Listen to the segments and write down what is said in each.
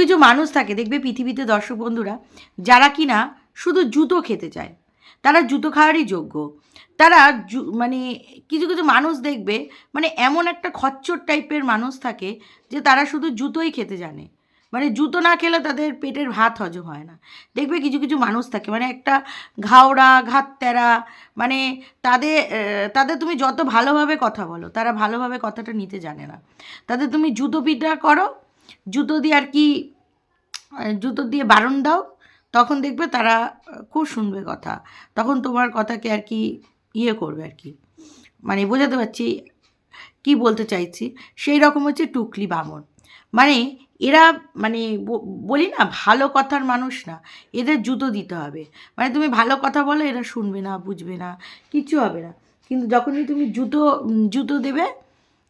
কিছু মানুষ থাকে, দেখবে পৃথিবীতে দর্শক বন্ধুরা, যারা কিনা শুধু জুতো খেতে চায়। তারা জুতো খাওয়ারই যোগ্য। তারা মানে কিছু কিছু মানুষ দেখবে মানে এমন একটা খচ্চর টাইপের মানুষ থাকে যে তারা শুধু জুতোই খেতে জানে। মানে জুতো না খেলে তাদের পেটের ভাত হজম হয় না। দেখবে কিছু কিছু মানুষ থাকে মানে একটা ঘাওড়া, ঘাততেরা মানে তাদের তাদের তুমি যত ভালোভাবে কথা বলো, তারা ভালোভাবে কথাটা নিতে জানে না। তাদের তুমি জুতো পিটা করো জুতো দিয়ে আর কি জুতো দিয়ে বারণ দাও, তখন দেখবে তারা খুব শুনবে কথা। তখন তোমার কথাকে আর কি ইয়ে করবে আর কি। মানে বোঝাতে পারছি কি বলতে চাইছি। সেই রকম হচ্ছে টুকলি বামন। মানে এরা মানে বলি না, ভালো কথার মানুষ না। এদের জুতো দিতে হবে। মানে তুমি ভালো কথা বলো, এরা শুনবে না, বুঝবে না কিচ্ছু হবে না। কিন্তু যখনই তুমি জুতো জুতো দেবে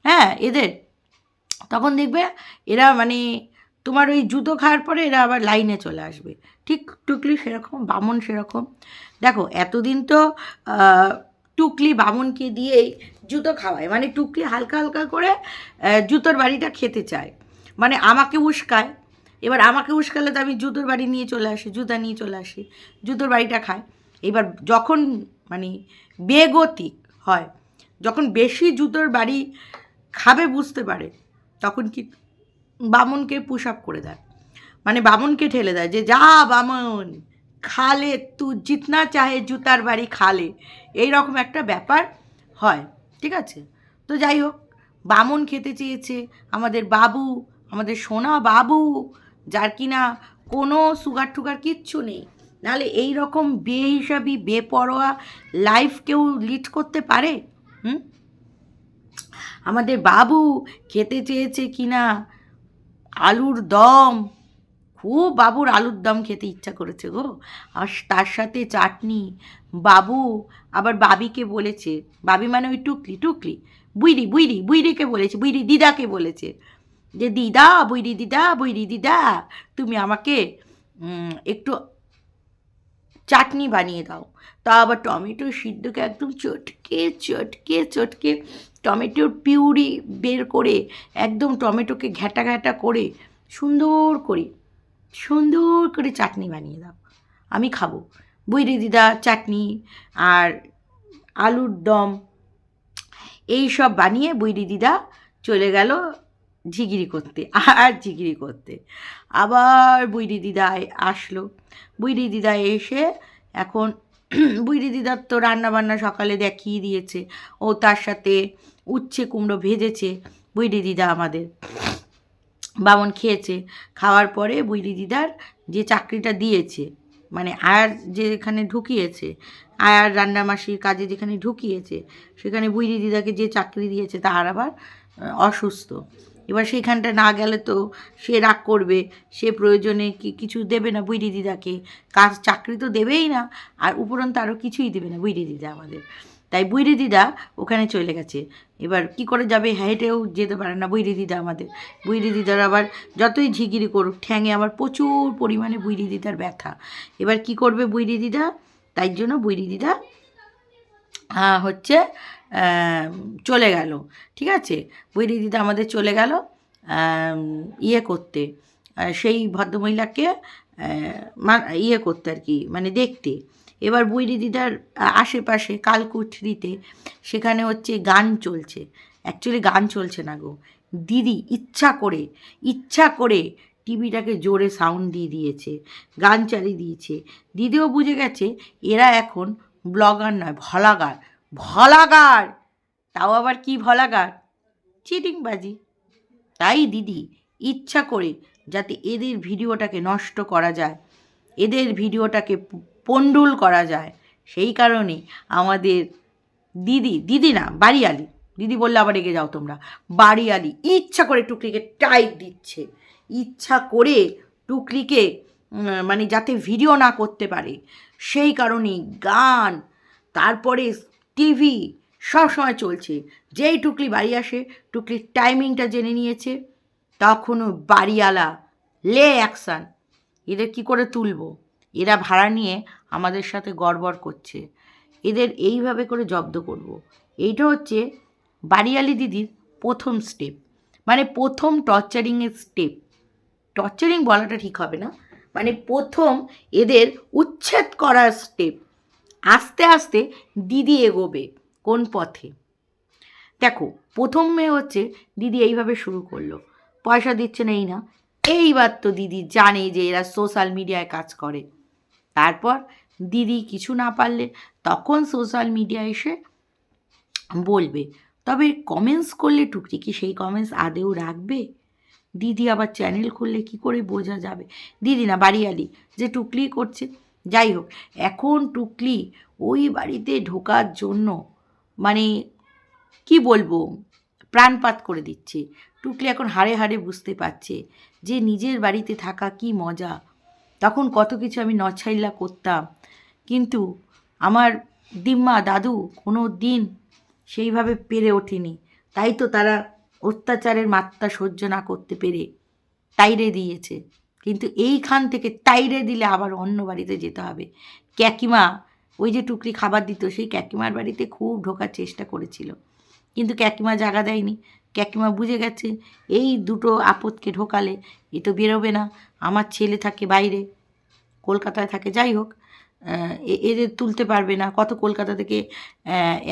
হ্যাঁ এদের তখন দেখবে এরা মানে তোমার ওই জুতো খাওয়ার পরে এরা আবার লাইনে চলে আসবে। ঠিক টুকলি সেরকম, বামন সেরকম। দেখো, এতদিন তো টুকলি বামনকে দিয়েই জুতো খাওয়ায়। মানে টুকলি হালকা হালকা করে জুতোর বাড়িটা খেতে চায়। মানে আমাকে উস্কায়। এবার আমাকে উস্কালে তো আমি জুতোর বাড়ি নিয়ে চলে আসি, জুতা নিয়ে চলে আসি, জুতোর বাড়িটা খায়। এবার যখন মানে বেগতিক হয়, যখন বেশি জুতোর বাড়ি খাবে বুঝতে পারে তখন কি বামনকে পুশ আপ করে দেয়। মানে বামনকে ঠেলে দেয় যে, যা বামন, খালে তু, জিতনা চাহে জুতার বাড়ি খালে। এই রকম একটা ব্যাপার হয়, ঠিক আছে? তো যাই হোক, বামন খেতে চেয়েছে, আমাদের বাবু, আমাদের সোনা বাবু, যার কিনা কোনো সুগার টুগার কিচ্ছু নেই। নাহলে এই রকম বেহিসাবি, বেপরোয়া লাইফ কেউ লিড করতে পারে? হুম? আমাদের বাবু খেতে চেয়েছে কি না আলুর দম। খুব বাবুর আলুর দম খেতে ইচ্ছা করেছে গো। আর তার সাথে চাটনি। বাবু আবার বাবিকে বলেছে, বাবি মানে ওই টুকলি টুকলি। বুইরি বুইরি বুইরিকে বলেছে বুইরি দিদাকে বলেছে যে, দিদা বুইরি দিদা বুইরি দিদা, তুমি আমাকে একটু চাটনি বানিয়ে দাও। তা আবার টমেটো সিদ্ধকে একদম চটকে চটকে চটকে টমেটোর পিউরি বের করে একদম টমেটোকে ঘ্যাটা ঘ্যাটা করে সুন্দর করে সুন্দর করে চাটনি বানিয়ে দাও। আমি খাব। বৈরি দিদা, চাটনি আর আলুর দম, এই সব বানিয়ে বৈরি দিদা চলে গেল ঝিগিরি করতে, আর ঝিগিরি করতে। আবার বৈরি দিদা আসলো। বৈরি দিদা এসে এখন, বুইরি দিদার তো রান্নাবান্না সকালে দেখিয়ে দিয়েছে। ও তার সাথে উচ্ছে কুমড়ো ভেজেছে বুইরি দিদা আমাদের। বামন খেয়েছে। খাওয়ার পরে বুইরি দিদার যে চাকরিটা দিয়েছে মানে আয়ার যেখানে ঢুকিয়েছে, আয়ার রান্নামাসির কাজে যেখানে ঢুকিয়েছে, সেখানে বুইরি দিদাকে যে চাকরি দিয়েছে তার আবার অসুস্থ। এবার সেখানটা না গেলে তো সে রাগ করবে, সে প্রয়োজনে কি কিছু দেবে না বুইরি দিদাকে? কাজ, চাকরি তো দেবেই না, আর উপরন্ত আরও কিছুই দেবে না বুইরি দিদা আমাদের। তাই বুইরি দিদা ওখানে চলে গেছে। এবার কি করে যাবে হেঁটেও যেতে পারে না বুইরি দিদা আমাদের। বুইরি দিদার আবার যতই ঝিগিরি করুক, ঠ্যাঙে আবার প্রচুর পরিমাণে বুইরি দিদার ব্যথা। এবার কি করবে বুইরি দিদা? তাই জন্য বুইরি দিদা হচ্ছে চলে গেল। ঠিক আছে? বুইরি দিদা আমাদের চলে গেল ইয়ে করতে। সেই ভদ্রমহিলাকে ইয়ে করতে আর কি মানে দেখতে। এবার বুইরি দিদার আশেপাশে কালকুঠরিতে সেখানে হচ্ছে গান চলছে। অ্যাকচুয়ালি গান চলছে না গো। দিদি ইচ্ছা করে ইচ্ছা করে টিভিটাকে জোরে সাউন্ড দিয়ে দিয়েছে, গান চালিয়ে দিয়েছে। দিদিও বুঝে গেছে, এরা এখন ব্লগার নয়, ভলাগার। ভলাগার! তাও আবার কি ভলাগার? চিটিংবাজি। তাই দিদি ইচ্ছা করে যাতে এদের ভিডিওটাকে নষ্ট করা যায়, এদের ভিডিওটাকে পণ্ডুল করা যায়। সেই কারণে আমাদের দিদি দিদি না বাড়িয়ালি। দিদি বললে আবার রেগে যাও তোমরা। বাড়িয়ালি ইচ্ছা করে টুকরিকে টাইট দিচ্ছে। ইচ্ছা করে টুকলিকে উম, মানে যাতে ভিডিও না করতে পারে। সেই কারণেই গান তারপরে টিভি সব সময় চলছে। যেই টুকলি বাড়ি আসে টুকলির টাইমিংটা জেনে নিয়েছে তখনও বাড়িওয়ালা লে অ্যাকশান। এদের কি করে তুলবো? এরা ভাড়া নিয়ে আমাদের সাথে গড়বড় করছে। এদের এইভাবে করে জব্দ করব। এইটা হচ্ছে বাড়িয়ালি দিদির প্রথম স্টেপ মানে প্রথম টর্চারিংয়ের স্টেপ টর্চারিং বলাটা ঠিক হবে না মানে প্রথম এদের উচ্ছেদ করার স্টেপ আস্তে আস্তে দিদি এগোবে কোন পথে। দেখো, প্রথমে হচ্ছে দিদি এইভাবে শুরু করল। পয়সা দিচ্ছে না, এই না। এইবার তো দিদি জানে যে এরা সোশ্যাল মিডিয়ায় কাজ করে। তারপর দিদি কিছু না পারলে তখন সোশ্যাল মিডিয়া এসে বলবে, তবে কমেন্টস করলে টুকরি কি? সেই কমেন্টস আদেও রাখবে? দিদি আবার চ্যানেল খুললে কি করে বোঝা যাবে? দিদি না, বাড়িয়ালি যে টুকলি করছে, যাই হোক, এখন টুকলি ওই বাড়িতে ঢোকার জন্য মানে কি বলব, প্রাণপাত করে দিচ্ছে। টুকলি এখন হাড়ে হাড়ে বুঝতে পারছে যে নিজের বাড়িতে থাকা কি মজা। তখন কত কিছু আমি নছাইলা করতাম। কিন্তু আমার দিম্মা দাদু কোনো দিন সেইভাবে পেরে ওঠেনি। তাই তো তারা অত্যাচারের মাত্রা সহ্য না করতে পেরে তাইরে দিয়েছে। কিন্তু এইখান থেকে তাইরে দিলে আবার অন্য বাড়িতে যেতে হবে। ক্যাকিমা ওই যে টুকরি খাবার দিত, সেই ক্যাকিমার বাড়িতে খুব ঢোকার চেষ্টা করেছিল। কিন্তু ক্যাকিমা জাগা দেয়নি। ক্যাকিমা বুঝে গেছে, এই দুটো আপদকে ঢোকালে এ তো বেরোবে না, আমার ছেলে থাকে বাইরে, কলকাতায় থাকে, যাই হোক এদের তুলতে পারবে না, কত কলকাতা থেকে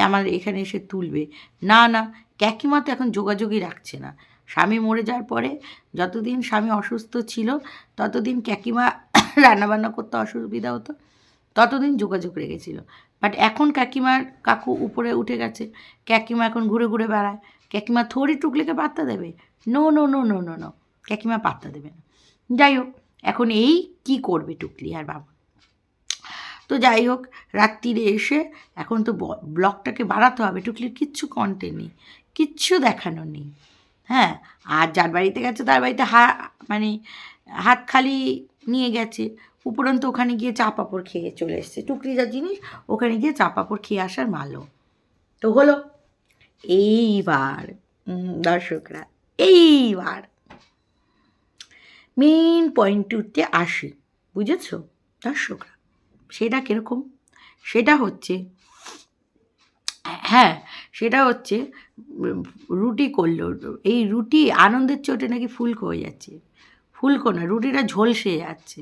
আমার এখানে এসে তুলবে। না না ক্যাকিমা তো এখন যোগাযোগই রাখছে না। স্বামী মরে যাওয়ার পরে যতদিন স্বামী অসুস্থ ছিল, ততদিন ক্যাকিমা রান্নাবান্না করতে অসুবিধা হতো, ততদিন যোগাযোগ রেখেছিল। বাট এখন কাকিমার কাকু উপরে উঠে গেছে। কাকিমা এখন ঘুরে ঘুরে বেড়ায়। কাকিমা থোড়ি টুকলিকে পাত্তা দেবে? No no no no no no কাকিমা পাত্তা দেবে না। যাই হোক, এখন এই কি করবে টুকলি আর বাবা? তো যাই হোক, রাত্রিরে এসে এখন তো ব্লগটাকে বাড়াতে হবে। টুকলির কিচ্ছু কন্টেন্ট নেই। কিচ্ছু দেখানো নেই। হ্যাঁ আর যার বাড়িতে গেছে তার বাড়িতে হা মানে হাত খালি নিয়ে গেছে। উপরন্ত ওখানে গিয়ে চা পাঁপড় খেয়ে চলে এসছে। টুকরি যা জিনিস, ওখানে গিয়ে চা পাঁপড় খেয়ে আসার মালো তো হলো, এইবার দর্শকরা, এইবার মেন পয়েন্ট টুতে আসি, বুঝেছ? দর্শকরা, সেটা কীরকম? সেটা হচ্ছে হ্যাঁ সেটা হচ্ছে, রুটি করল, এই রুটি আনন্দের চোটে নাকি ফুলকো হয়ে যাচ্ছে। ফুলকো না, রুটিটা ঝলসে যাচ্ছে।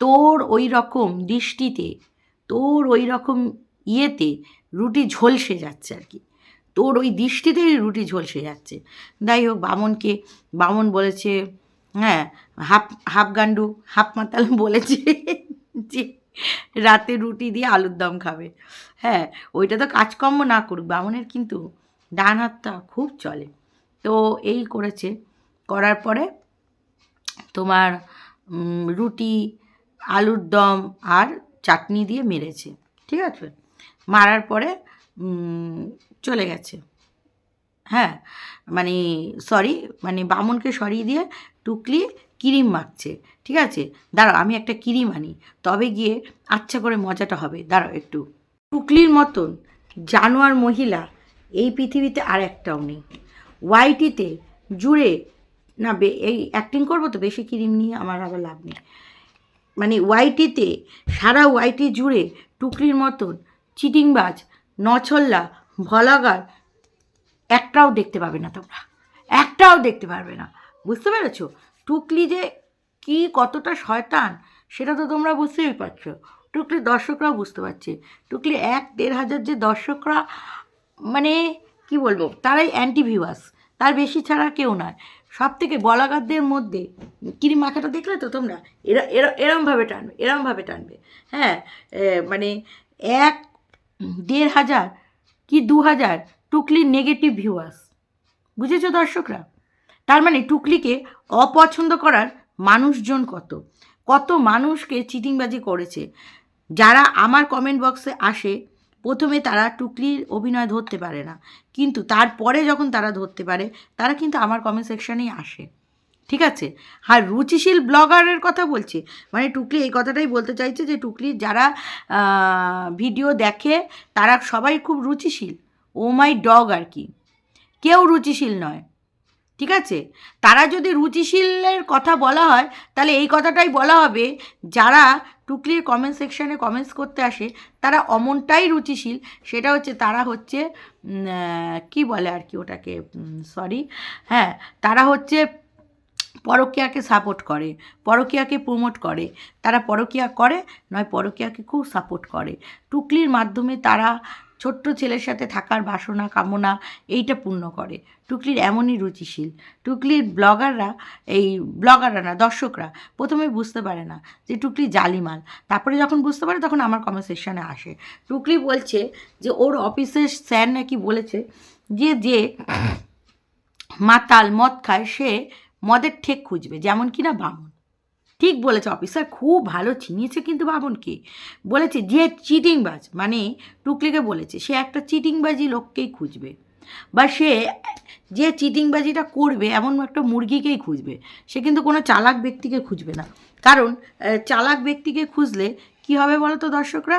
তোর ওই রকম দৃষ্টিতে, তোর ওই রকম ইয়েতে রুটি ঝলসে যাচ্ছে আর কি। তোর ওই দৃষ্টিতেই রুটি ঝলসে যাচ্ছে। যাই হোক, বামনকে, বামন বলেছে হ্যাঁ হাফ হাফ গান্ডু, হাফ মাতাল বলেছে যে রাতে রুটি দিয়ে আলুর দম খাবে। হ্যাঁ ওইটা তো কাজকর্ম না করুক, বামনের কিন্তু ডান হাতটা খুব চলে। তো এই করেছে, করার পরে তোমার রুটি আলুর দম আর চাটনি দিয়ে মেরেছে, ঠিক আছে? মারার পরে চলে গেছে। হ্যাঁ মানে সরি মানে বামনকে সরিয়ে দিয়ে টুকলি ক্রিম মাখছে, ঠিক আছে? দাঁড়াও, আমি একটা ক্রিম আনি, তবে গিয়ে আচ্ছা করে মজাটা হবে, দাঁড়াও একটু। টুকলির মতন জানোয়ার মহিলা এই পৃথিবীতে আর একটাও নেই। ওয়াইটিতে জুড়ে, না এই অ্যাক্টিং করব তো, বেশি ক্রিম নিয়ে আমার আবার লাভ নেই। মানে ওয়াইটিতে সারা ওয়াইটি জুড়ে টুকরির মতন চিটিংবাজ, নছল্লা ভলাগার একটাও দেখতে পাবে না তোমরা। একটাও দেখতে পারবে না। বুঝতে পেরেছ? টুকলি যে কি কতটা শয়তান, সেটা তো তোমরা বুঝতেই পারছ। টুকলি দর্শকরাও বুঝতে পারছে। টুকলি এক, দেড় হাজার যে দর্শকরা মানে কি বলব, তারাই অ্যান্টি ভিউয়ার্স তার বেশি ছাড়া কেউ নয়। সব থেকে বলাগারদের মধ্যে, কিরি মাখাটা দেখলে তো তোমরা? এরা এরা, এরমভাবে টানবে এরমভাবে টানবে। হ্যাঁ মানে এক দেড় হাজার কি দু হাজার টুকলির নেগেটিভ ভিউয়ার্স বুঝেছ দর্শকরা? তার মানে টুকলিকে অপছন্দ করার মানুষজন কত? কত মানুষকে চিটিংবাজি করেছে? যারা আমার কমেন্ট বক্সে আসে প্রথমে তারা টুকলির অভিনয় ধরতে পারে না। কিন্তু তারপরে যখন তারা ধরতে পারে, তারা কিন্তু আমার কমেন্ট সেকশানেই আসে। ঠিক আছে? আর রুচিশীল ব্লগারের কথা বলছি মানে টুকলি এই কথাটাই বলতে চাইছে যে টুকলির যারা ভিডিও দেখে, তারা সবাই খুব রুচিশীল। ও মাই ডগ আর কি। কেউ রুচিশীল নয়। ঠিক আছে? তারা যদি রুচিশীলের কথা বলা হয়, তাহলে এই কথাটাই বলা হবে, যারা টুকলির কমেন্ট সেকশানে কমেন্টস করতে আসে, তারা অমনটাই রুচিশীল, সেটা হচ্ছে তারা হচ্ছে কি বলে আর কি ওটাকে সরি হ্যাঁ তারা হচ্ছে পরকীয়াকে সাপোর্ট করে, পরকীয়াকে প্রমোট করে, তারা পরকীয়া করে, নয় পরকীয়াকে খুব সাপোর্ট করে। টুকলির মাধ্যমে তারা ছোট্ট ছেলের সাথে থাকার বাসনা, কামনা, এইটা পূর্ণ করে। টুকলির এমনই রুচিশীল। টুকলির ব্লগাররা, এই ব্লগাররা না, দর্শকরা প্রথমে বুঝতে পারে না যে টুকলি জালিমাল। তারপরে যখন বুঝতে পারে, তখন আমার কনভারসেশনে আসে। টুকলি বলছে যে, ওর অফিসের স্যার নাকি বলেছে যে যে মাতাল মদ খায়, সে মদের ঠেক খুঁজবে, যেমন কি না বামন। ঠিক বলেছে অফিসার খুব ভালো চিনিয়েছে কিন্তু বামনকে বলেছে, যে চিটিংবাজ মানে টুকলিকে বলেছে, সে একটা চিটিংবাজি লোককেই খুঁজবে। বা সে যে চিটিংবাজিটা করবে, এমন একটা মুরগিকেই খুঁজবে। সে কিন্তু কোনো চালাক ব্যক্তিকে খুঁজবে না। কারণ চালাক ব্যক্তিকে খুঁজলে কি হবে বলো তো দর্শকরা?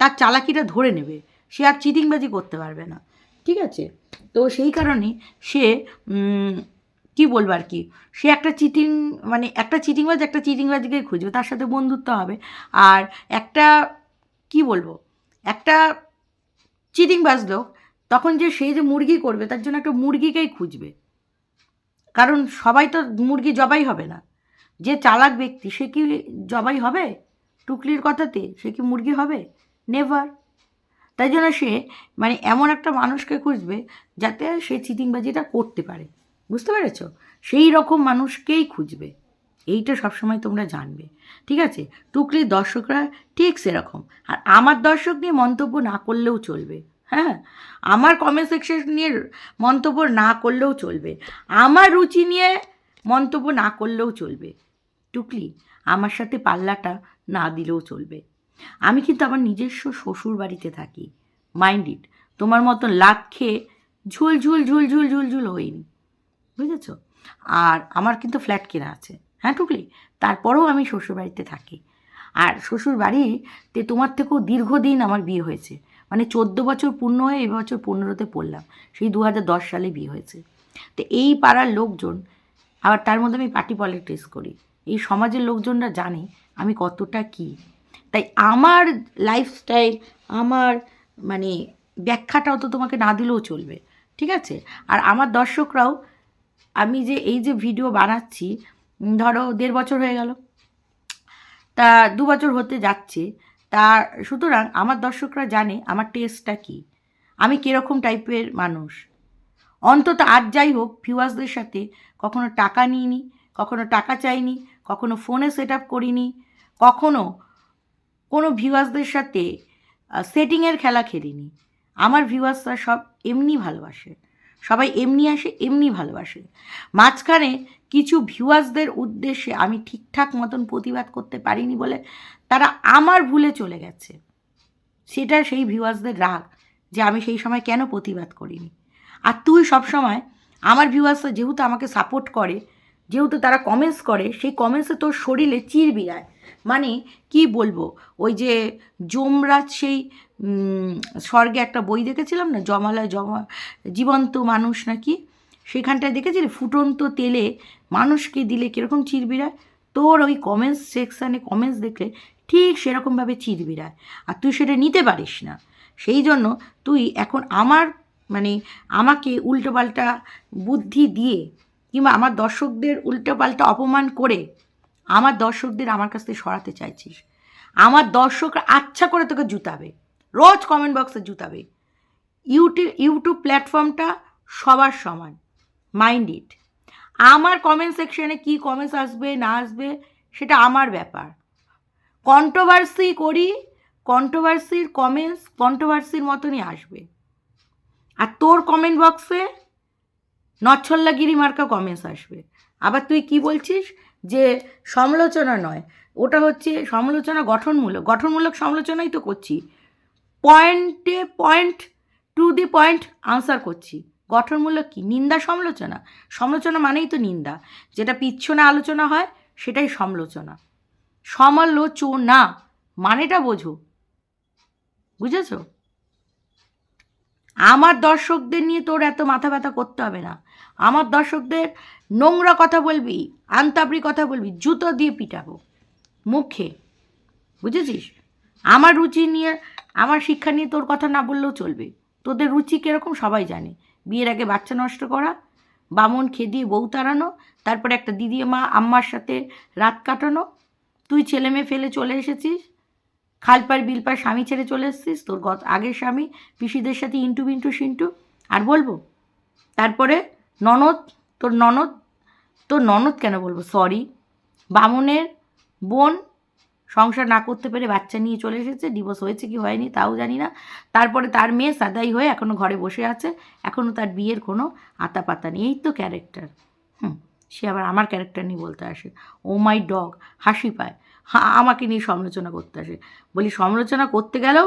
তার চালাকিটা ধরে নেবে। সে আর চিটিংবাজি করতে পারবে না। ঠিক আছে? তো সেই কারণে সে কি বলব আর কি? সে একটা চিটিং মানে একটা চিটিংবাজ একটা চিটিংবাজকে খুঁজবে। তার সাথে বন্ধুত্ব হবে। আর একটা, কি বলব? একটা চিটিংবাজ লোক তখন যে সে যে মুরগি করবে, তার জন্য একটা মুরগিকেই খুঁজবে। কারণ সবাই তো মুরগি জবাই হবে না। যে চালাক ব্যক্তি, সে কি জবাই হবে? টুকলির কথাতে, সে কি মুরগি হবে? নেভার তাই জন্য সে মানে এমন একটা মানুষকে খুঁজবে, যাতে সে চিটিংবাজিটা করতে পারে। বুঝতে পেরেছ? সেই রকম মানুষকেই খুঁজবে। এইটা সবসময় তোমরা জানবে। ঠিক আছে? টুকলির দর্শকরা ঠিক সেরকম। আর আমার দর্শক নিয়ে মন্তব্য না করলেও চলবে। হ্যাঁ আমার কমেন্ট সেকশন নিয়ে মন্তব্য না করলেও চলবে। আমার রুচি নিয়ে মন্তব্য না করলেও চলবে। টুকলি, আমার সাথে পাল্লাটা না দিলেও চলবে। আমি কিন্তু আমার নিজস্ব শ্বশুর বাড়িতে থাকি। মাইন্ড ইট তোমার মতন লাত খেয়ে ঝুল ঝুল ঝুল ঝুল ঝুল ঝুল হইনি। বুঝেছ? আর আমার কিন্তু ফ্ল্যাট কেনা আছে। হ্যাঁ টুকলি? তারপরেও আমি শ্বশুর বাড়িতে থাকি। আর শ্বশুর বাড়িতে তোমার থেকেও দীর্ঘদিন আমার বিয়ে হয়েছে। মানে চোদ্দ বছর পূর্ণ হয়ে এই বছর পনেরোতে পড়লাম। সেই দু হাজার দশ সালে বিয়ে হয়েছে। তো এই পাড়ার লোকজন, আবার তার মধ্যে আমি পার্টি পলিটিক্স করি। এই সমাজের লোকজনরা জানে আমি কতটা কী। তাই আমার লাইফস্টাইল আমার মানে ব্যাখ্যাটাও তো তোমাকে না দিলেও চলবে, ঠিক আছে? আর আমার দর্শকরাও, আমি যে এই যে ভিডিও বানাচ্ছি ধরো দেড় বছর হয়ে গেল। তা দু বছর হতে যাচ্ছে। তা সুতরাং আমার দর্শকরা জানে আমার টেস্টটা কী। আমি কীরকম টাইপের মানুষ। অন্তত আজ যাই হোক ভিউয়ার্সদের সাথে কখনো টাকা নিইনি, কখনো টাকা চাইনি, কখনো ফোনে সেট আপ করিনি, কখনো কোনো ভিউয়ার্সদের সাথে সেটিংয়ের খেলা খেলিনি। আমার ভিউয়ার্সরা সব এমনি ভালোবাসে। সবাই এমনি আসে, এমনি ভালোবাসে। মাঝখানে কিছু ভিউয়ার্সদের উদ্দেশ্যে আমি ঠিকঠাক মতন প্রতিবাদ করতে পারিনি বলে তারা আমার ভুলে চলে গেছে। সেটা সেই ভিউয়ার্সদের রাগ যে আমি সেই সময় কেন প্রতিবাদ করিনি। আর তুই সবসময় আমার ভিউয়ার্সরা যেহেতু আমাকে সাপোর্ট করে, যেহেতু তারা কমেন্টস করে, সেই কমেন্টসে তোর শরীরে চির বিড়ায়। মানে কি বলব? ওই যে যমরাজ সেই স্বর্গে একটা বই দেখেছিলাম না? জমালয়, জমা, জীবন্ত মানুষ নাকি সেখানটায় দেখেছিলি? ফুটন্ত তেলে মানুষকে দিলে কীরকম চিরবিড়ায় তোর ওই কমেন্টস সেকশানে কমেন্টস দেখলে ঠিক সেরকমভাবে চিরবিড়ায় আর তুই সেটা নিতে পারিস না। সেই জন্য তুই এখন আমার মানে আমাকে উল্টোপাল্টা বুদ্ধি দিয়ে কিংবা আমার দর্শকদের উল্টোপাল্টা অপমান করে আমার দর্শকদের আমার কাছ থেকে সরাতে চাইছিস। আমার দর্শকরা আচ্ছা করে তোকে জুতাবে। রোজ কমেন্ট বক্সে জুতাবে। ইউটিউব ইউটিউব প্ল্যাটফর্মটা সবার সমান। মাইন্ড ইট আমার কমেন্ট সেকশনে কি কমেন্টস আসবে, না আসবে, সেটা আমার ব্যাপার। কন্ট্রোভার্সি করি কন্ট্রোভার্সির কমেন্টস কন্ট্রোভার্সির মতনই আসবে। আর তোর কমেন্ট বক্সে নচ্ছল্লাগিরি মার্কা কমেন্টস আসবে। আবার তুই কি বলছিস? যে সমালোচনা নয়, ওটা হচ্ছে সমালোচনা গঠনমূলক গঠনমূলক সমালোচনাই তো করছি। পয়েন্টে point to the point answer করছি। গঠনমূলক কি? নিন্দা, সমালোচনা। সমালোচনা মানেই তো নিন্দা। যেটা পিছনে আলোচনা হয়, সেটাই সমালোচনা। সমালোচনা মানেটা বোঝো। বুঝেছ? আমার দর্শকদের নিয়ে তোর এত মাথা ব্যথা করতে হবে না। আমার দর্শকদের নোংরা কথা বলবি, আন্তাবড়ি কথা বলবি, জুতো দিয়ে পিটাবো। মুখে, বুঝেছিস? আমার রুচি নিয়ে, আমার শিক্ষা নিয়ে তোর কথা না বললেও চলবে। তোদের রুচি কীরকম সবাই জানে। বিয়ের আগে বাচ্চা নষ্ট করা, বামন খেদিয়ে বউ তাড়ানো, তারপরে একটা দিদি মা, আম্মার সাথে রাত কাটানো। তুই ছেলে মেয়ে ফেলে চলে এসেছিস খালপার বিলপার স্বামী ছেড়ে চলে এসেছিস, তোর গত আগের স্বামী, পিসিদের সাথে ইন্টু বিন্টু সিন্টু। আর বলব, তারপরে ননদ, তোর ননদ তোর ননদ কেন বলব? সরি বামুনের বোন সংসার না করতে পেরে বাচ্চা নিয়ে চলে এসেছে ডিভোর্স হয়েছে কি হয়নি তাও জানি না। তারপরে তার মেয়ে সাদাই হয়ে এখনও ঘরে বসে আছে এখনও তার বিয়ের কোনো আতা পাতা নেই। এই তো ক্যারেক্টার হুম, সে আবার আমার ক্যারেক্টার নিয়ে বলতে আসে। ও মাই ডগ হাসি পায়। হা, আমাকে নিয়ে সমালোচনা করতে আসে। বলি, সমালোচনা করতে গেলেও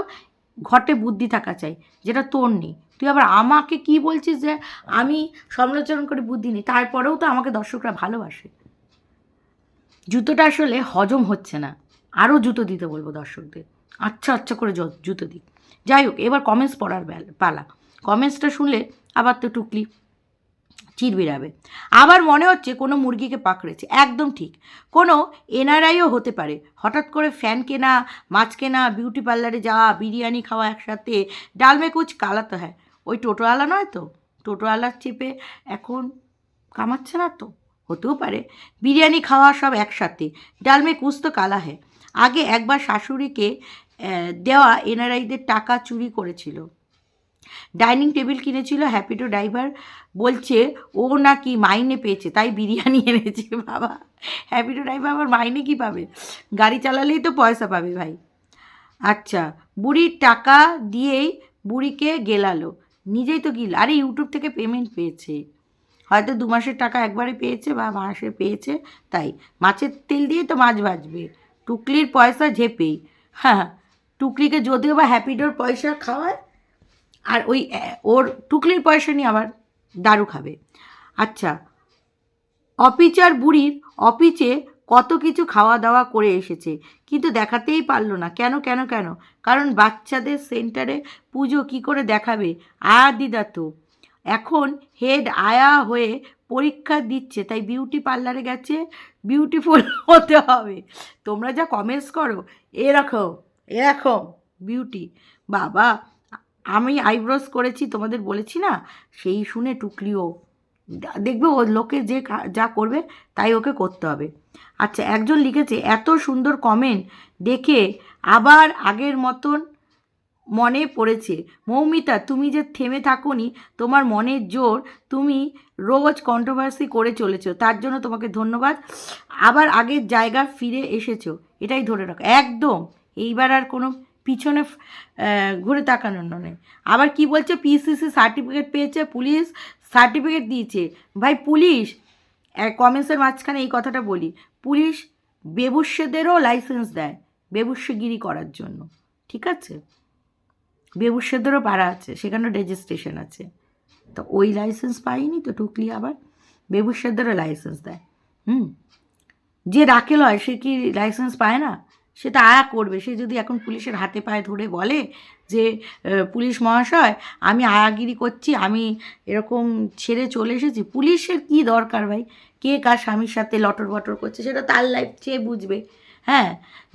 ঘটে বুদ্ধি থাকা চাই, যেটা তোর নেই। তুই আবার আমাকে কি বলছিস যে আমি সমালোচনা করে বুদ্ধি নেই? তারপরেও তো আমাকে দর্শকরা ভালোবাসে। জুতোটা আসলে হজম হচ্ছে না। আরও জুতো দিতে বলব দর্শকদের। আচ্ছা আচ্ছা করে জুতো দিই যাই হোক, এবার কমেন্টস পড়ার পালা। কমেন্টসটা শুনলে আবার তো টুকলি চিরবিরাবে আবার মনে হচ্ছে কোনো মুরগিকে পাকড়েছে। একদম ঠিক। কোনো এনআরআইও হতে পারে। হঠাৎ করে ফ্যান কেনা, মাছ কেনা, বিউটি পার্লারে যাওয়া, বিরিয়ানি খাওয়া একসাথে ডালমে কুচ কালাতে হয় ওই টোটোওয়ালা নয় তো? টোটোওয়ালার চেপে এখন কামাচ্ছে না তো? হতেও পারে। বিরিয়ানি খাওয়া সব একসাথে। ডালমে কুচ তো কালা হ্যাঁ আগে একবার শাশুড়িকে দেওয়া এনআরআইদের টাকা চুরি করেছিল। ডাইনিং টেবিল কিনেছিল হ্যাপিটো ড্রাইভার বলছে, ও নাকি মাইনে পেয়েছে, তাই বিরিয়ানি এনেছে, বাবা। হ্যাপিটো ড্রাইভার আবার মাইনে কি পাবে? গাড়ি চালালেই তো পয়সা পাবে ভাই। আচ্ছা বুড়ির টাকা দিয়েই বুড়িকে গেলালো। নিজেই তো গিল, আরে ইউটিউব থেকে পেমেন্ট পেয়েছে। হয়তো দু মাসের টাকা একবারে পেয়েছে বা মাসে পেয়েছে, তাই। মাছের তেল দিয়ে তো মাছ ভাজবে। টুকলির পয়সা ঝেপেই। হ্যাঁ টুকলিকে যদিও বা হ্যাপিডোর পয়সা খাওয়ায় আর ওই ওর টুকলির পয়সা নিয়ে আবার দারু খাবে। আচ্ছা অপিচার বুড়ির অপিচে কত কিছু খাওয়া দাওয়া করে এসেছে, কিন্তু দেখাতেই পারল না। কেন কেন কেন? কারণ বাচ্চাদের সেন্টারে পুজো কি করে দেখাবে? আয়া দিদা তো এখন হেড আয়া হয়ে পরীক্ষা দিচ্ছে, তাই বিউটি পার্লারে গেছে, বিউটিফুল হতে হবে। তোমরা যা কমেন্টস করো এরকম এরকম বিউটি। বাবা আমি আইব্রোস করেছি, তোমাদের বলেছি না? সেই শুনে টুকলিও, দেখবে ও লোকে যে যা করবে, তাই ওকে করতে হবে। আচ্ছা একজন লিখেছে, এত সুন্দর কমেন্ট দেখে আবার আগের মতন মনে পড়েছে। মৌমিতা, তুমি যে থেমে থাকোনি, তোমার মনের জোর তুমি রোজ কন্ট্রোভার্সি করে চলেছো, তার জন্য তোমাকে ধন্যবাদ। আবার আগের জায়গা ফিরে এসেছ। এটাই ধরে রাখো। একদম, এইবার আর কোনো পিছনে ঘুরে তাকানোর নয়। আবার কি বলছে? পিসিসি সার্টিফিকেট পেয়েছে, পুলিশ সার্টিফিকেট দিয়েছে। ভাই, পুলিশ কমেন্টসের মাঝখানে এই কথাটা বলি। পুলিশ বেবুস্যদেরও লাইসেন্স দেয় বেবুস্যগিরি করার জন্য। ঠিক আছে? বেবুস্যদেরও পাড়া আছে সেখানে রেজিস্ট্রেশন আছে। তো ওই লাইসেন্স পাইনি তো টুকলি আবার। বেবুস্যদেরও লাইসেন্স দেয়। হুম? যে রাকেল হয়, সে কি লাইসেন্স পায় না? সেটা আয়া করবে। সে যদি এখন পুলিশের হাতে পায়ে ধরে বলে যে পুলিশ মহাশয়, আমি আয়াগিরি করছি, আমি এরকম ছেড়ে চলে এসেছি, পুলিশের কি দরকার ভাই? কে কার স্বামীর সাথে লটর বটর করছে, সেটা তার লাইফ চেয়ে বুঝবে। হ্যাঁ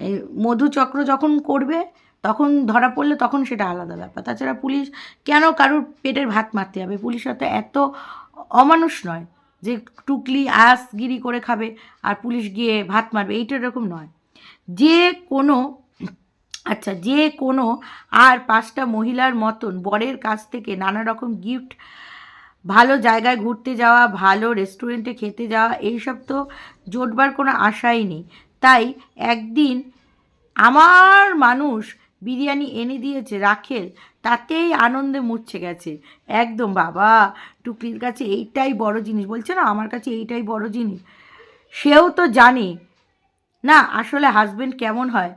এই মধুচক্র যখন করবে, তখন ধরা পড়লে তখন সেটা আলাদা ব্যাপার। তাছাড়া পুলিশ, কেন কারোর পেটের ভাত মারতে হবে পুলিশ তো এত অমানুষ নয় যে, টুকলি আয়াসগিরি করে খাবে আর পুলিশ গিয়ে ভাত মারবে, এইটা এরকম নয়। যে কোনো আচ্ছা যে কোনো আর পাঁচটা মহিলার মতন বরের কাছ থেকে নানা রকম গিফট ভালো জায়গায় ঘুরতে যাওয়া, ভালো রেস্টুরেন্টে খেতে যাওয়া, এইসব তো জোটবার কোনো আশাই নেই। তাই একদিন আমার মানুষ বিরিয়ানি এনে দিয়েছে রাখেল, তাতেই আনন্দে মুচ্ছে গেছে। একদম, বাবা, টুকলির কাছে এইটাই বড় জিনিস। বলছে, না, আমার কাছে এইটাই বড় জিনিস। সেও তো জানে না, আসলে হাজবেন্ড কেমন হয়?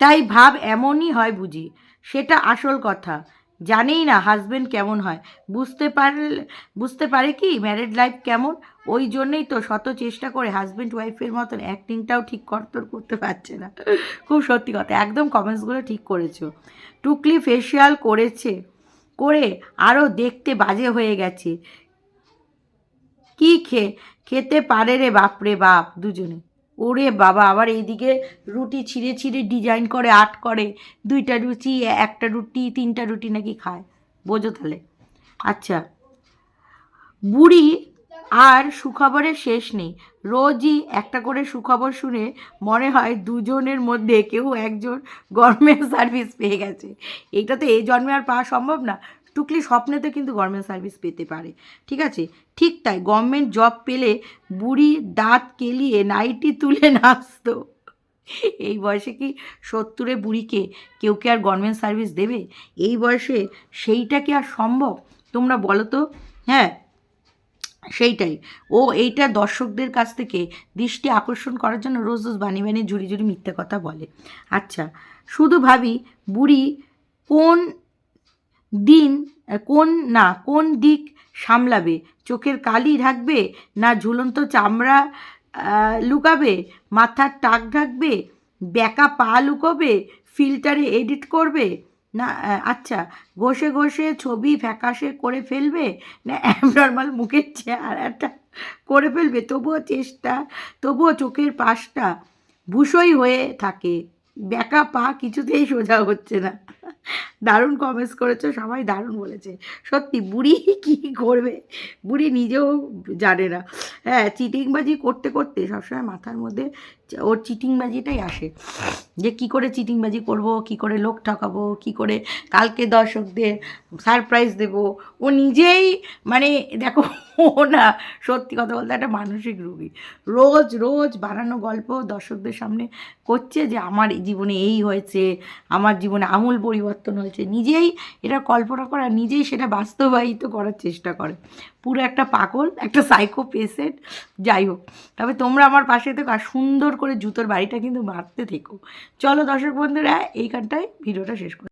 তাই ভাব এমনই হয় বুঝি, সেটা আসল কথা। জানেই না হাজবেন্ড কেমন হয়। বুঝতে পারে বুঝতে পারে কি ম্যারেড লাইফ কেমন? ওই জন্যেই তো শত চেষ্টা করে হাজবেন্ড ওয়াইফের মতন অ্যাক্টিংটাও ঠিক করতর করতে পারছে না। খুব সত্যি কথা, একদম কমেন্টসগুলো ঠিক করেছ। টুকলি ফেসিয়াল করেছে, করে আরও দেখতে বাজে হয়ে গেছে। কি খে, খেতে পারে রে বাপরে বাপ দুজনে। ওরে বাবা, আবার এইদিকে রুটি ছিঁড়ে ছিঁড়ে ডিজাইন করে, আর্ট করে, দুইটা রুটি একটা রুটি, তিনটা রুটি নাকি খায়। বোঝো তাহলে। আচ্ছা। বুড়ি আর সুখবরের শেষ নেই। রোজই একটা করে সুখবর শুনে মনে হয় দুজনের মধ্যে কেউ একজন গভর্নমেন্ট সার্ভিস পেয়ে গেছে। এটা তো এই জন্মে আর পাওয়া সম্ভব না। টুকলি স্বপ্নেতে কিন্তু গভর্নমেন্ট সার্ভিস পেতে পারে। ঠিক আছে? ঠিক তাই গভর্নমেন্ট জব পেলে বুড়ি দাঁত কেলিয়ে নাইটি তুলে নাচতো। এই বয়সে কি সত্তরে বুড়িকে কেউ কি আর গভর্নমেন্ট সার্ভিস দেবে? এই বয়সে সেইটা কি আর সম্ভব? তোমরা বলো তো। হ্যাঁ সেইটাই। ও এইটা দর্শকদের কাছ থেকে দৃষ্টি আকর্ষণ করার জন্য রোজ রোজ বানিয়ে বানিয়ে জুড়ি জুড়ি মিথ্যে কথা বলে। আচ্ছা শুধু ভাবি, বুড়ি কোন দিন, কোন, না, কোন দিক সামলাবে? চোখের কালি ঢাকবে না ঝুলন্ত চামড়া লুকাবে? মাথার টাক ঢাকবে? ব্যাকা পা লুকোবে? ফিল্টারে এডিট করবে? না আচ্ছা ঘষে ঘষে ছবি ফ্যাকাশে করে ফেলবে? না অ্যাবনর্মাল মুখের চেহারাটা করে ফেলবে? তবুও চেষ্টা, তবুও চোখের পাশটা ভূষই হয়ে থাকে। ব্যাকা পা কিছুতেই সোজা হচ্ছে না। দারুণ কমেন্টস করেছ, সবাই দারুণ বলেছে। সত্যি, বুড়ি কি করবে? বুড়ি নিজেও জানে না। হ্যাঁ চিটিংবাজি করতে করতে সবসময় মাথার মধ্যে ওর চিটিংবাজিটাই আসে। যে কি করে চিটিংবাজি করব, কি করে লোক ঠকাবো, কি করে কালকে দর্শকদের সারপ্রাইজ দেব, ও নিজেই মানে দেখো, ও না সত্যি কথা বলতে একটা মানসিক রুগী। রোজ রোজ বানানো গল্প দর্শকদের সামনে করছে যে আমার জীবনে এই হয়েছে, আমার জীবনে আমূল পরিবর্তন হয়েছে। নিজেই এটা কল্পনা করা নিজেই সেটা বাস্তবায়িত করার চেষ্টা করে। পুরো একটা পাগল, একটা সাইকো পেশেন্ট যাই হোক, তবে তোমরা আমার পাশে থেকো আর সুন্দর করে জুতোর বাড়িটা কিন্তু মারতে থেকো। চলো দর্শক বন্ধুরা এইখানটায় ভিডিওটা শেষ করি।